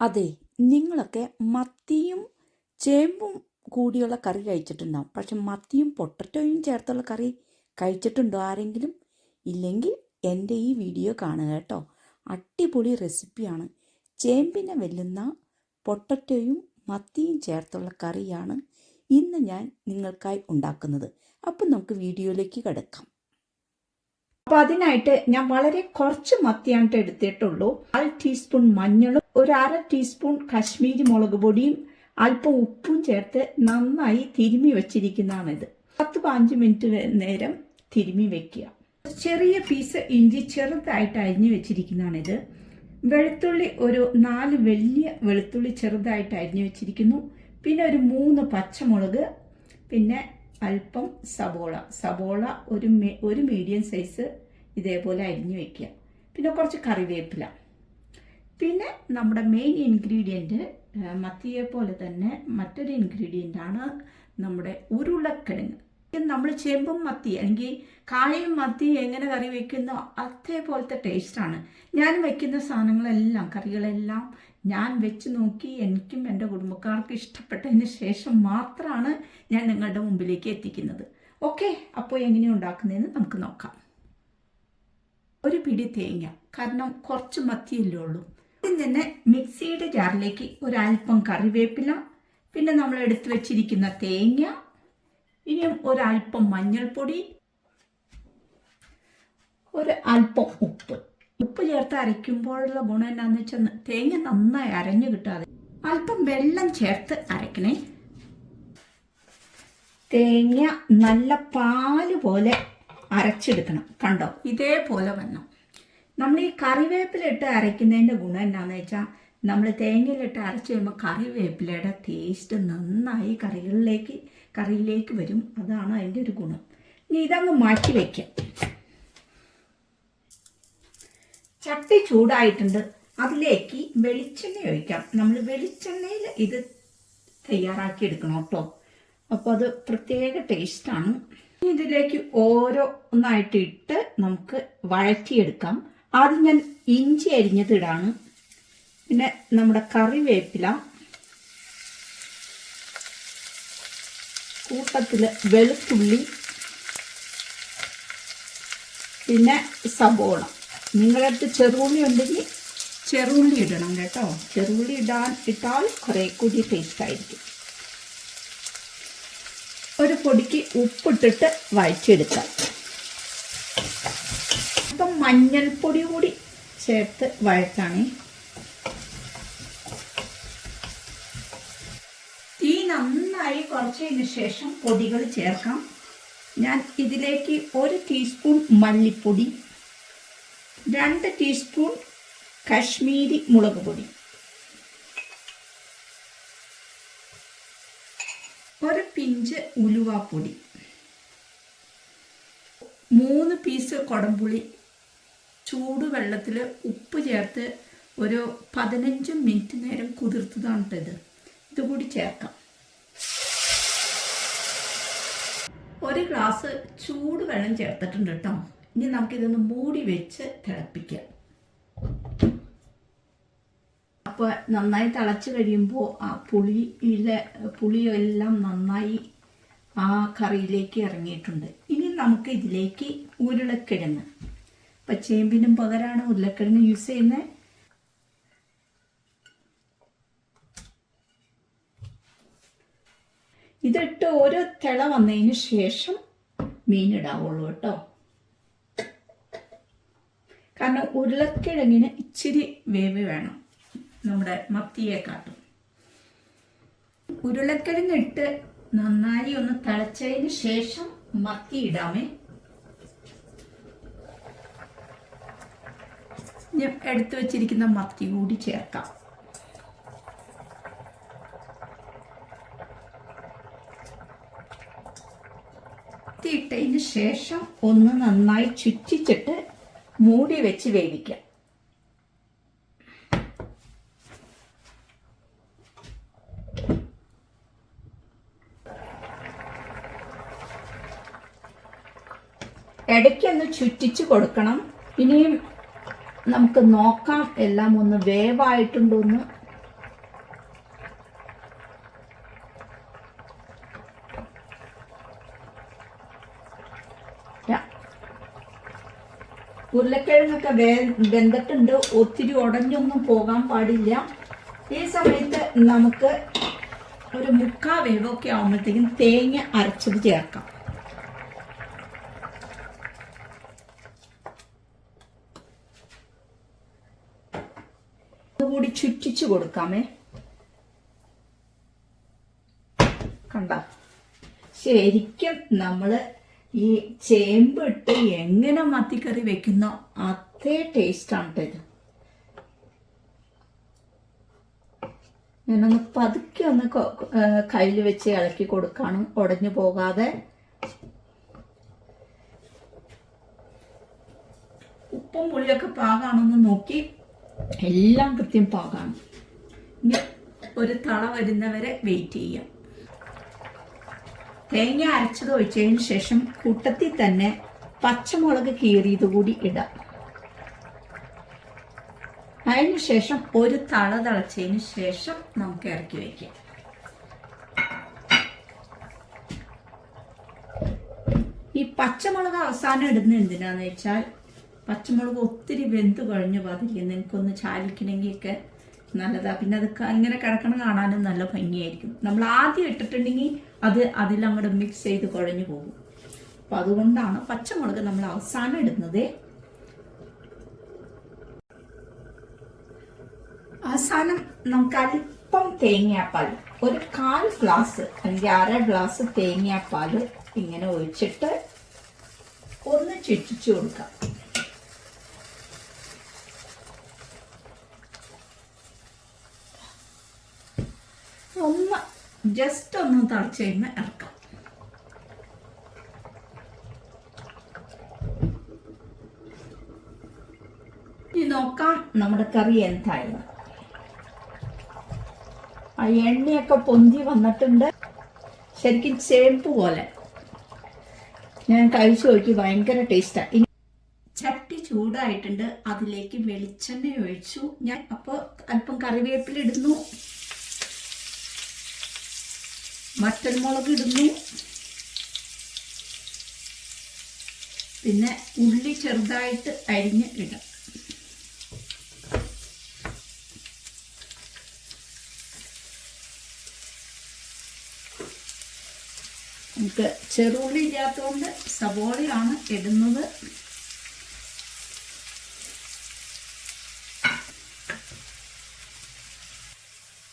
അതെ നിങ്ങളൊക്കെ മത്തിയും ചേമ്പും കൂടിയുള്ള കറി കഴിച്ചിട്ടുണ്ടാവും. പക്ഷെ മത്തിയും പൊട്ടറ്റോയും ചേർത്തുള്ള കറി കഴിച്ചിട്ടുണ്ടോ ആരെങ്കിലും? ഇല്ലെങ്കിൽ എന്റെ ഈ വീഡിയോ കാണുക കേട്ടോ. അടിപൊളി റെസിപ്പിയാണ്. ചേമ്പിനെ വെല്ലുന്ന പൊട്ടറ്റോയും മത്തിയും ചേർത്തുള്ള കറിയാണ് ഇന്ന് ഞാൻ നിങ്ങൾക്കായി ഉണ്ടാക്കുന്നത്. അപ്പം നമുക്ക് വീഡിയോയിലേക്ക് കിടക്കാം. അപ്പം അതിനായിട്ട് ഞാൻ വളരെ കുറച്ച് മത്തിയാണ് എടുത്തിട്ടുള്ളൂ. അര ടീസ്പൂൺ മഞ്ഞളും ഒരു അര ടീസ്പൂൺ കശ്മീരി മുളക് പൊടിയും അല്പം ഉപ്പും ചേർത്ത് നന്നായി തിരുമ്മി വച്ചിരിക്കുന്നതാണിത്. പത്ത് പതിനഞ്ച് മിനിറ്റ് നേരം തിരുമ്മി വെക്കുക. ചെറിയ പീസ് ഇഞ്ചി ചെറുതായിട്ട് അരിഞ്ഞു വെച്ചിരിക്കുന്നതാണിത്. വെളുത്തുള്ളി ഒരു നാല് വലിയ വെളുത്തുള്ളി ചെറുതായിട്ട് അരിഞ്ഞു വെച്ചിരിക്കുന്നു. പിന്നെ ഒരു മൂന്ന് പച്ചമുളക് പിന്നെ അല്പം സബോള. സബോള ഒരു ഒരു മീഡിയം സൈസ് ഇതേപോലെ അരിഞ്ഞു വെക്കുക. പിന്നെ കുറച്ച് കറിവേപ്പില. പിന്നെ നമ്മുടെ മെയിൻ ഇൻഗ്രീഡിയന്റ് മത്തിയെ പോലെ തന്നെ മറ്റൊരു ഇൻഗ്രീഡിയന്റാണ് നമ്മുടെ ഉരുളക്കിഴങ്ങ്. നമ്മൾ ചെമ്പും മത്തി അല്ലെങ്കിൽ കായയും മത്തി എങ്ങനെ കറി വെക്കുന്നോ അതേപോലത്തെ ടേസ്റ്റാണ് ഞാൻ വെക്കുന്ന സാധനങ്ങളെല്ലാം കറികളെല്ലാം ഞാൻ വെച്ച് നോക്കി എനിക്കും എന്റെ കുടുംബക്കാർക്കും ഇഷ്ടപ്പെട്ടതിന് ശേഷം മാത്രമാണ് ഞാൻ നിങ്ങളുടെ മുമ്പിലേക്ക് എത്തിക്കുന്നത്. ഓക്കെ അപ്പോൾ എങ്ങനെയാണ് ഉണ്ടാക്കുന്നതെന്ന് നമുക്ക് നോക്കാം. ഒരു പിടി തേങ്ങ കാരണം കുറച്ച് മത്തിയല്ലേ ഉള്ളൂ. ആദ്യം തന്നെ മിക്സിയുടെ ജാറിലേക്ക് ഒരല്പം കറിവേപ്പില പിന്നെ നമ്മൾ എടുത്തു വെച്ചിരിക്കുന്ന തേങ്ങ ഇനിയും ഒരല്പം മഞ്ഞൾപ്പൊടി ഒരു അല്പം ഉപ്പ്. ഉപ്പ് ചേർത്ത് അരയ്ക്കുമ്പോഴുള്ള ഗുണം എന്താണെന്ന് വെച്ചാൽ തേങ്ങ നന്നായി അരഞ്ഞു കിട്ടാതെ. അല്പം വെള്ളം ചേർത്ത് അരക്കണേ തേങ്ങ നല്ല പാൽ പോലെ അരച്ചെടുക്കണം. കണ്ടോ? ഇതേപോലെ വരണം നമ്മൾ ഈ കറിവേപ്പിലിട്ട് അരയ്ക്കുന്നതിന്റെ ഗുണം എന്താണെന്ന് വെച്ചാൽ നമ്മൾ തേങ്ങയിലിട്ട് അരച്ച് കഴിയുമ്പോൾ കറിവേപ്പിലയുടെ ടേസ്റ്റ് നന്നായി കറികളിലേക്ക് കറിയിലേക്ക് വരും. അതാണ് അതിന്റെ ഒരു ഗുണം. ഇനി ഇതങ്ങ് മാറ്റി വയ്ക്കാം ചട്ടി ചൂടായിട്ടുണ്ട്. അതിലേക്ക് വെളിച്ചെണ്ണ ഒഴിക്കാം. നമ്മൾ വെളിച്ചെണ്ണയിൽ ഇത് തയ്യാറാക്കി എടുക്കണം കേട്ടോ. അപ്പോൾ അത് പ്രത്യേക ടേസ്റ്റാണ് ഇതിലേക്ക് ഓരോന്നായിട്ട് ഇട്ട് നമുക്ക് വഴറ്റിയെടുക്കാം. ആദ്യം ഞാൻ ഇഞ്ചി അരിഞ്ഞത് ഇടാണ് പിന്നെ നമ്മുടെ കറിവേപ്പില. കൂട്ടത്തിൽ വെളുത്തുള്ളി. പിന്നെ സബോള. നിങ്ങളടുത്ത് ചെറുള്ളി ഉണ്ടെങ്കിൽ ചെറുള്ളി ഇടണം കേട്ടോ. ചെറുള്ളി ഇടാൻ ഇട്ടാൽ കുറേ കൂടി ടേസ്റ്റ് ആയിരിക്കും. ഒരു പൊടിക്ക് ഉപ്പിട്ടിട്ട് വഴച്ചെടുക്കാം മഞ്ഞൾപ്പൊടി കൂടി ചേർത്ത് വഴറ്റാണേ. തീ നന്നായി കുറച്ചതിന് ശേഷം പൊടികൾ ചേർക്കാം. ഞാൻ ഇതിലേക്ക് ഒരു ടീസ്പൂൺ മല്ലിപ്പൊടി രണ്ട് ടീസ്പൂൺ കശ്മീരി മുളക് പൊടി ഒരു പിഞ്ച് ഉലുവാപ്പൊടി മൂന്ന് പീസ് കുടംപുളി ചൂടുവെള്ളത്തിൽ ഉപ്പ് ചേർത്ത് ഒരു പതിനഞ്ച് മിനിറ്റ് നേരം കുതിർത്തതാണ് ഇത്. ഇതുകൂടി ചേർക്കാം. ഒരു ഗ്ലാസ് ചൂടുവെള്ളം ചേർത്തിട്ടുണ്ട് കേട്ടോ ഇനി നമുക്കിതൊന്ന് മൂടി വെച്ച് തിളപ്പിക്കാം. അപ്പോൾ നന്നായി തിളച്ച് കഴിയുമ്പോൾ ആ പുളിയിലെ പുളിയെല്ലാം നന്നായി ആ കറിയിലേക്ക് ഇറങ്ങിയിട്ടുണ്ട്. ഇനി നമുക്ക് ഇതിലേക്ക് ഉരുളക്കിഴങ്ങ് ഇപ്പം ചേമ്പിനും പകരമാണ് ഉരുളക്കിഴങ്ങ് യൂസ് ചെയ്യുന്നത് ഇതിട്ട് ഒരു തിള വന്നതിന് ശേഷം മീനിടാവുള്ളൂ കേട്ടോ. കാരണം ഉരുളക്കിഴങ്ങിന് ഇച്ചിരി വേവ് വേണം. നമ്മുടെ മത്തിയെ കാട്ടും. ഉരുളക്കിഴങ്ങ് ഇട്ട് നന്നായി ഒന്ന് തിളച്ചതിന് ശേഷം മത്തി ഇടാമേ. ഞാൻ എടുത്തു വെച്ചിരിക്കുന്ന മത്തി കൂടി ചേർക്കാം. മത്തി ഇട്ടതിന് ശേഷം ഒന്ന് നന്നായി ചുറ്റിച്ചിട്ട് മൂടി വെച്ച് വേവിക്കാം. ഇടയ്ക്കൊന്ന് ചുറ്റിച്ച് കൊടുക്കണം. ഇനിയും നമുക്ക് നോക്കാം. എല്ലാം ഒന്ന് വേവായിട്ടുണ്ടോന്ന്. ഉരുളക്കിഴങ്ങൊക്കെ വേ വെന്തിട്ടുണ്ട്. ഒത്തിരി ഉടഞ്ഞൊന്നും പോകാൻ പാടില്ല. ഈ സമയത്ത് നമുക്ക് ഒരു മുക്കാ വേവൊക്കെ ആകുമ്പോഴത്തേക്കും തേങ്ങ അരച്ചത് ചേർക്കാം. അതുകൂടി ചുറ്റിച്ചു കൊടുക്കാമേ. കണ്ട? ശരിക്കും നമ്മൾ ഈ ചേമ്പ് ഇട്ട് എങ്ങനെ മത്തിക്കറി വെക്കുന്ന അതേ ടേസ്റ്റാണ് ഇത്. ഞാനൊന്ന് പതുക്കെ ഒന്ന് കയ്യിൽ വെച്ച് ഇളക്കി കൊടുക്കാണ്. ഉടഞ്ഞു പോകാതെ. ഉപ്പും പുളിയൊക്കെ പാകാണെന്ന് നോക്കി. എല്ലാം കൃത്യം പാകാണ്. ഇനി ഒരു തള വരുന്നവരെ വെയിറ്റ് ചെയ്യാം. തേങ്ങ അരച്ചത് ഒഴിച്ചതിന് ശേഷം കൂട്ടത്തിൽ തന്നെ പച്ചമുളക് കീറിയത് കൂടി ഇടാം. അതിന് ശേഷം ഒരു തള തിളച്ചതിന് ശേഷം നമുക്ക് ഇറക്കി വയ്ക്കാം ഈ പച്ചമുളക് അവസാനം ഇടുന്നത് എന്തിനാന്ന് വെച്ചാൽ പച്ചമുളക് ഒത്തിരി വെന്ത് കഴിഞ്ഞ് പാതിരിക്കും നിങ്ങൾക്കൊന്ന് ചാലിക്കണമെങ്കിൽ ഒക്കെ നല്ലതാ. പിന്നെ അത് ഇങ്ങനെ കിടക്കണ കാണാനും നല്ല ഭംഗിയായിരിക്കും. നമ്മൾ ആദ്യം ഇട്ടിട്ടുണ്ടെങ്കിൽ അത് അതിലങ്ങോട്ട് മിക്സ് ചെയ്ത് കുഴഞ്ഞു പോകും. അപ്പം അതുകൊണ്ടാണ് പച്ചമുളക് നമ്മൾ അവസാനം ഇടുന്നത്. അവസാനം നമുക്ക് അല്പം തേങ്ങാപ്പാൽ ഒരു കാൽ ഗ്ലാസ് അല്ലെങ്കിൽ അര ഗ്ലാസ് തേങ്ങാപ്പാൽ ഇങ്ങനെ ഒഴിച്ചിട്ട് ഒന്ന് ചുറ്റിച്ചു കൊടുക്കാം ഒന്ന് ജസ്റ്റ് ഒന്ന് തളച്ച് കഴിയുമ്പോൾ ഇറക്കാം. ഇനി നോക്കാം നമ്മുടെ കറി എന്തായിരുന്നു ആ എണ്ണയൊക്കെ പൊന്തി വന്നിട്ടുണ്ട്. ശരിക്കും ചേമ്പ് പോലെ. ഞാൻ കഴിച്ചു നോക്കി ഭയങ്കര ടേസ്റ്റാണ് ചട്ടി ചൂടായിട്ടുണ്ട്. അതിലേക്ക് വെളിച്ചെണ്ണ ഒഴിച്ചു. ഞാൻ അപ്പോൾ അല്പം കറിവേപ്പില ഇടുന്നു. വറ്റൽമുളക് ഇടുന്നു പിന്നെ ഉള്ളി ചെറുതായിട്ട് അരിഞ്ഞ് ഇടാം. നമുക്ക് ചെറുള്ളി ഇല്ലാത്തതുകൊണ്ട് സവോളയാണ് ഇടുന്നത്.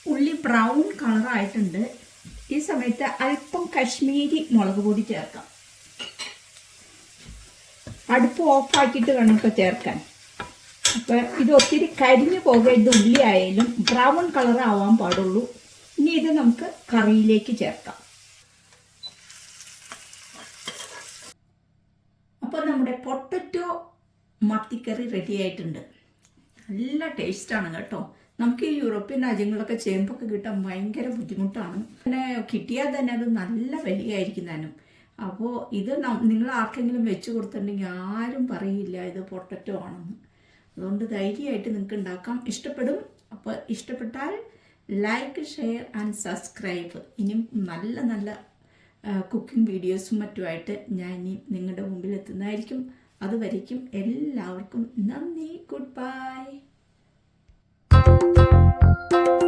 ഉള്ളി ബ്രൗൺ കളറായിട്ടുണ്ട്. സമയത്ത് അല്പം കശ്മീരി മുളക് പൊടി ചേർക്കാം. അടുപ്പ് ഓഫാക്കിയിട്ട് വേണം ഇപ്പോൾ ചേർക്കാൻ. അപ്പം ഇത് ഒത്തിരി കരിഞ്ഞു പോകരുത് ഉള്ളി ആയാലും ബ്രൗൺ കളർ ആവാൻ പാടുള്ളൂ. ഇനി ഇത് നമുക്ക് കറിയിലേക്ക് ചേർക്കാം. അപ്പോൾ നമ്മുടെ പൊട്ടറ്റോ മത്തിക്കറി റെഡി ആയിട്ടുണ്ട്. നല്ല ടേസ്റ്റാണ് കേട്ടോ. നമുക്ക് ഈ യൂറോപ്യൻ രാജ്യങ്ങളിലൊക്കെ ചേമ്പൊക്കെ കിട്ടാൻ ഭയങ്കര ബുദ്ധിമുട്ടാണ്. പിന്നെ കിട്ടിയാൽ തന്നെ അത് നല്ല വിലയായിരിക്കും താനും അപ്പോൾ ഇത് നിങ്ങൾ ആർക്കെങ്കിലും വെച്ച് കൊടുത്തിട്ടുണ്ടെങ്കിൽ ആരും പറയില്ല ഇത് പൊട്ടറ്റോ ആണെന്ന്. അതുകൊണ്ട് ധൈര്യമായിട്ട് നിങ്ങൾക്ക് ഉണ്ടാക്കാം. ഇഷ്ടപ്പെടും. അപ്പോൾ ഇഷ്ടപ്പെട്ടാൽ ലൈക്ക് ഷെയർ ആൻഡ് സബ്സ്ക്രൈബ് ഇനിയും നല്ല നല്ല കുക്കിംഗ് വീഡിയോസും മറ്റുമായിട്ട് ഞാൻ ഇനി നിങ്ങളുടെ മുമ്പിൽ എത്തുന്നതായിരിക്കും. അതുവരയ്ക്കും എല്ലാവർക്കും നന്ദി. Good bye Thank you.